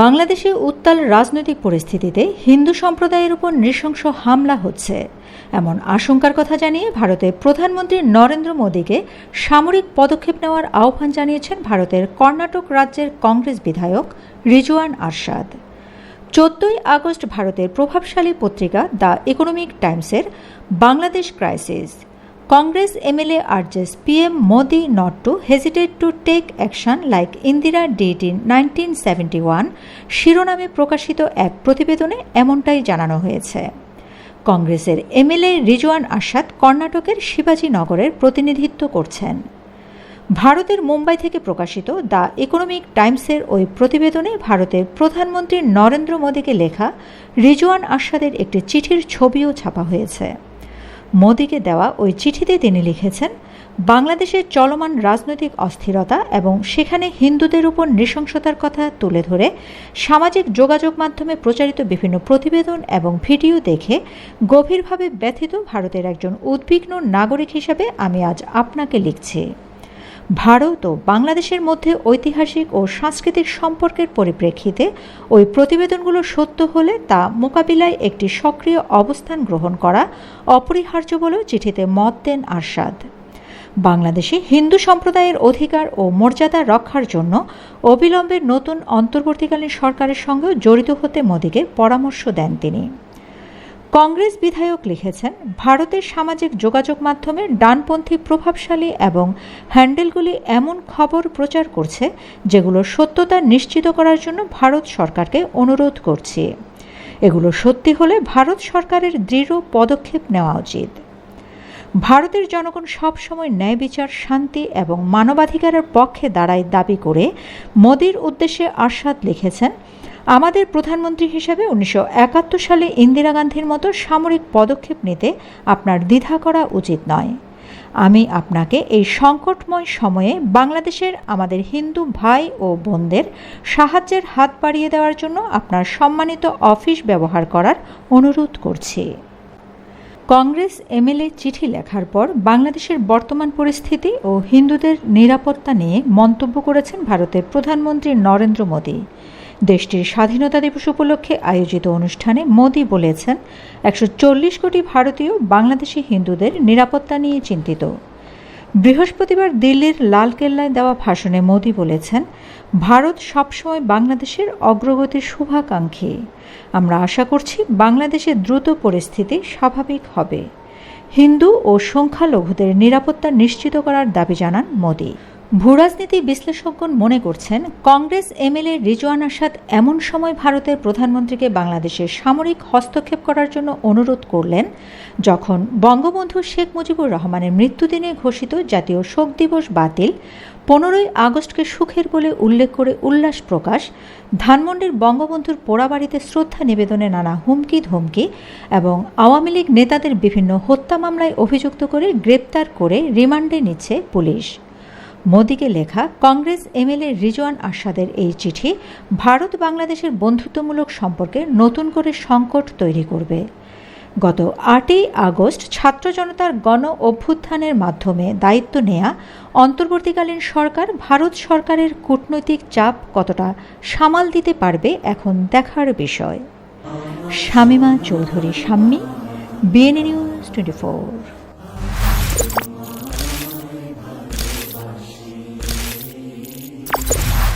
বাংলাদেশে উত্তাল রাজনৈতিক পরিস্থিতিতে হিন্দু সম্প্রদায়ের উপর নৃশংস হামলা হচ্ছে। এমন আশঙ্কার কথা জানিয়ে ভারতের প্রধানমন্ত্রী নরেন্দ্র মোদীকে সামরিক পদক্ষেপ নেওয়ার আহ্বান জানিয়েছেন ভারতের কর্ণাটক রাজ্যের কংগ্রেস বিধায়ক রিজওয়ান আরশাদ। চোদ্দই আগস্ট ভারতের প্রভাবশালী পত্রিকা দ্য ইকোনমিক টাইমসের Bangladesh crisis. Congress MLA urges PM Modi not to hesitate to take action like Indira did in 1971 শিরোনামে প্রকাশিত এক প্রতিবেদনে এমনটাই জানানো হয়েছে। কংগ্রেসের এমএলএ রিজওয়ান আসাদ কর্ণাটকের শিবাজীনগরের প্রতিনিধিত্ব করছেন। ভারতের মুম্বাই থেকে প্রকাশিত দ্য ইকোনমিক টাইমসের ওই প্রতিবেদনে ভারতের প্রধানমন্ত্রী নরেন্দ্র মোদীকে লেখা রিজওয়ান আসাদের একটি চিঠির ছবিও ছাপা হয়েছে। মোদীকে দেওয়া ওই চিঠিতে তিনি লিখেছেন, বাংলাদেশের চলমান রাজনৈতিক অস্থিরতা এবং সেখানে হিন্দুদের উপর নৃশংসতার কথা তুলে ধরে সামাজিক যোগাযোগ মাধ্যমে প্রচারিত বিভিন্ন প্রতিবেদন এবং ভিডিও দেখে গভীরভাবে ব্যথিত ভারতের একজন উদ্বিগ্ন নাগরিক হিসাবে আমি আজ আপনাকে লিখছি। ভারত ও বাংলাদেশের মধ্যে ঐতিহাসিক ও সাংস্কৃতিক সম্পর্কের পরিপ্রেক্ষিতে ওই প্রতিবেদনগুলো সত্য হলে তা মোকাবিলায় একটি সক্রিয় অবস্থান গ্রহণ করা অপরিহার্য বলেও চিঠিতে মত দেন আরশাদ। বাংলাদেশে হিন্দু সম্প্রদায়ের অধিকার ও মর্যাদা রক্ষার জন্য অবিলম্বে নতুন অন্তর্বর্তীকালীন সরকারের সঙ্গেও জড়িত হতে মোদীকে পরামর্শ দেন তিনি। কংগ্রেস বিধায়ক লিখেছেন, ভারতের সামাজিক যোগাযোগ মাধ্যমে ডানপন্থী প্রভাবশালী এবং হ্যান্ডেলগুলি এমন খবর প্রচার করছে যেগুলো সত্যতা নিশ্চিত করার জন্য ভারত সরকারকে অনুরোধ করছি। এগুলো সত্যি হলে ভারত সরকারের দৃঢ় পদক্ষেপ নেওয়া উচিত। ভারতের জনগণ সবসময় ন্যায় বিচার, শান্তি এবং মানবাধিকারের পক্ষে দাঁড়ায় দাবি করে মোদীর উদ্দেশ্যে আশ্বাদ লিখেছেন আমাদের প্রধানমন্ত্রী হিসেবে উনিশশো একাত্তর সালে ইন্দিরা গান্ধীর মতো সামরিক পদক্ষেপ নিতে আপনার দ্বিধা করা উচিত নয়। আমি আপনাকে এই সংকটময় সময়ে বাংলাদেশের আমাদের হিন্দু ভাই ও বোনদের সাহায্যের হাত বাড়িয়ে দেওয়ার জন্য আপনার সম্মানিত অফিস ব্যবহার করার অনুরোধ করছি। কংগ্রেস এমএলএ চিঠি লেখার পর বাংলাদেশের বর্তমান পরিস্থিতি ও হিন্দুদের নিরাপত্তা নিয়ে মন্তব্য করেছেন ভারতের প্রধানমন্ত্রী নরেন্দ্র মোদী। দেশটির স্বাধীনতা দিবস উপলক্ষে আয়োজিত অনুষ্ঠানে মোদি বলেছেন, একশো চল্লিশ কোটি ভারতীয়, বাংলাদেশি হিন্দুদের নিরাপত্তা নিয়ে চিন্তিত। বৃহস্পতিবার দিল্লির লালকেল্লায় দেওয়া ভাষণে মোদি বলেছেন, ভারত সবসময় বাংলাদেশের অগ্রগতির শুভাকাঙ্ক্ষী। আমরা আশা করছি বাংলাদেশের দ্রুত পরিস্থিতি স্বাভাবিক হবে। হিন্দু ও সংখ্যালঘুদের নিরাপত্তা নিশ্চিত করার দাবি জানান মোদী। ভূরাজনীতি বিশ্লেষকগণ মনে করছেন, কংগ্রেস এমএলএ রিজওয়ান আসাদ এমন সময় ভারতের প্রধানমন্ত্রীকে বাংলাদেশের সামরিক হস্তক্ষেপ করার জন্য অনুরোধ করলেন, যখন বঙ্গবন্ধু শেখ মুজিবুর রহমানের মৃত্যুদিনে ঘোষিত জাতীয় শোক দিবস বাতিল, পনেরোই আগস্টকে সুখের বলে উল্লেখ করে উল্লাস প্রকাশ, ধানমন্ডির বঙ্গবন্ধুর পোড়াবাড়িতে শ্রদ্ধা নিবেদনে নানা হুমকি ধমকি এবং আওয়ামী লীগ নেতাদের বিভিন্ন হত্যা মামলায় অভিযুক্ত করে গ্রেপ্তার করে রিমান্ডে নিচ্ছে পুলিশ। মোদীকে লেখা কংগ্রেস এমএলএ রিজওয়ান আসাদের এই চিঠি ভারত বাংলাদেশের বন্ধুত্বমূলক সম্পর্কে নতুন করে সংকট তৈরি করবে। গত আটই আগস্ট ছাত্র জনতার গণ অভ্যুত্থানের মাধ্যমে দায়িত্ব নেয়া অন্তর্বর্তীকালীন সরকার, ভারত সরকারের কূটনৈতিক চাপ কতটা সামাল দিতে পারবে এখন দেখার বিষয়। Shamima Chowdhury, Shammi, BNA news twenty four.